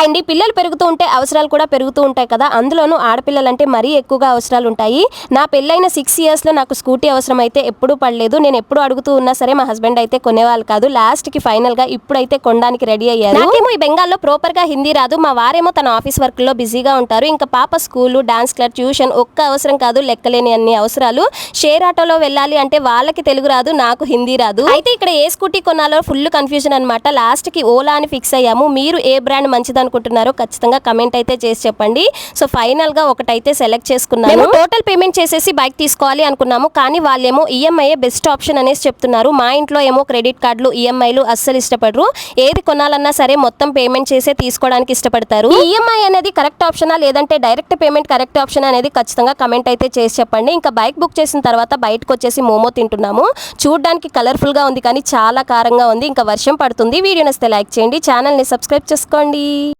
Hi అండి. పిల్లలు పెరుగుతూ ఉంటే అవసరాలు కూడా పెరుగుతూ ఉంటాయి కదా. అందులోనూ ఆడపిల్లలంటే మరీ ఎక్కువగా అవసరాలు ఉంటాయి. నా పెళ్ళైన సిక్స్ ఇయర్స్లో నాకు స్కూటీ అవసరం అయితే ఎప్పుడూ పడలేదు. నేను ఎప్పుడు అడుగుతూ ఉన్నా సరే మా హస్బెండ్ అయితే కొనేవాళ్ళు కాదు. లాస్ట్కి ఫైనల్గా ఇప్పుడైతే కొనడానికి రెడీ అయ్యారు. నాకేమో ఈ బెంగాల్లో ప్రాపర్గా హిందీ రాదు. మా వారేమో తన ఆఫీస్ వర్క్లో బిజీగా ఉంటారు. ఇంకా పాప స్కూలు డాన్స్ క్లబ్ ట్యూషన్ ఒక్క అవసరం కాదు. లెక్కలేని అన్ని అవసరాలు. షేర్ ఆటోలో వెళ్ళాలి అంటే వాళ్ళకి తెలుగు రాదు నాకు హిందీ రాదు. అయితే ఇక్కడ ఏ స్కూటీ కొనాలో ఫుల్ కన్ఫ్యూజన్ అనమాట లాస్ట్కి ఓలా అని ఫిక్స్ అయ్యాము. మీరు ఏ బ్రాండ్ మంచిదని అనుకుంటున్నారో ఖచ్చితంగా కమెంట్ అయితే చేసి చెప్పండి. సో ఫైనల్గా ఒకటైతే సెలెక్ట్ చేసుకున్నాము టోటల్ పేమెంట్ చేసేసి బైక్ తీసుకోవాలి అనుకున్నాము కానీ వాళ్ళేమో ఈఎంఐ బెస్ట్ ఆప్షన్ అనేసి చెప్తున్నారు. మా ఇంట్లో ఏమో క్రెడిట్ కార్డులు ఈఎంఐలు అస్సలు ఇష్టపడరు. ఏది కొనాలన్నా సరే మొత్తం పేమెంట్ చేసే తీసుకోవడానికి ఇష్టపడతారు. ఈఎంఐ అనేది కరెక్ట్ ఆప్షనా లేదంటే డైరెక్ట్ పేమెంట్ కరెక్ట్ ఆప్షన్ అనేది ఖచ్చితంగా కమెంట్ అయితే చేసి చెప్పండి. ఇంకా బైక్ బుక్ చేసిన తర్వాత బయటకు వచ్చేసి మోమో తింటున్నాము. చూడడానికి కలర్ఫుల్గా ఉంది కానీ చాలా కారంగా ఉంది. ఇంకా వర్షం పడుతుంది. వీడియో నచ్చితే లైక్ చేయండి. ఛానల్ని సబ్స్క్రైబ్ చేసుకోండి.